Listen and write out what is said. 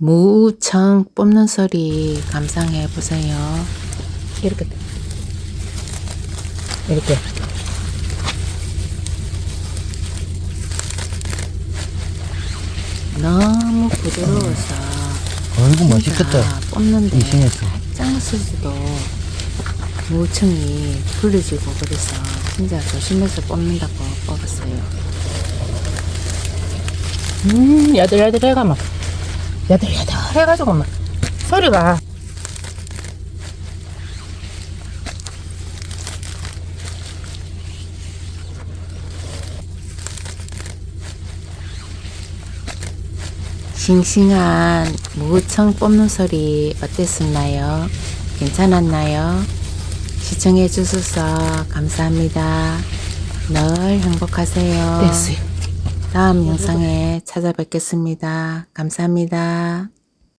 무청 뽑는 소리 감상해 보세요. 이렇게 이렇게 너무 부드러워서 아이고 맛있겠다. 뽑는데 이승에서. 짱스지도 무청이 풀려지고 그래서 진짜 조심해서 뽑는다고 뽑았어요. 음 야들야들해가 막 야들야들 해가지고 막 소리가 싱싱한 무청 뽑는 소리 어땠었나요? 괜찮았나요? 시청해 주셔서 감사합니다. 늘 행복하세요. 됐어요. 다음 영상에 찾아뵙겠습니다. 감사합니다.